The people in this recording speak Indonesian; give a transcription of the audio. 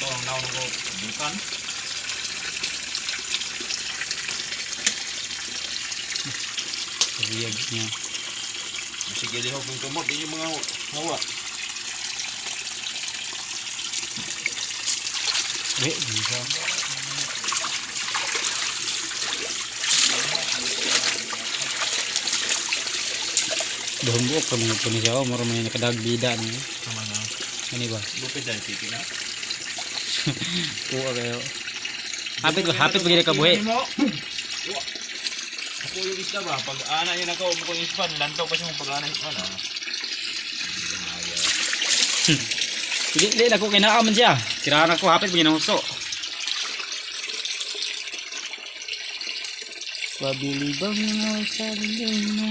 ko. Bukan. Riyag niya. Sige di ho kung kamot din yung mga hawa. Eh, bisa. Doon buok kami ng punis ako, maro may nakadagbida niya. Sama na. Ano ba? Lupit dahil titi na. Kuha kayo. Hapit ba? Hapit ba gina ka buhi? Ako yung isda ba? Pag ana yun ako, umuko yung ispan, lantaw pa siya mong pag ana yung ispan. Ah. Hindi, hindi. Ako kinaaman siya. Tirahan ako hapit ba gina huso. Pabili bang mo sa mo?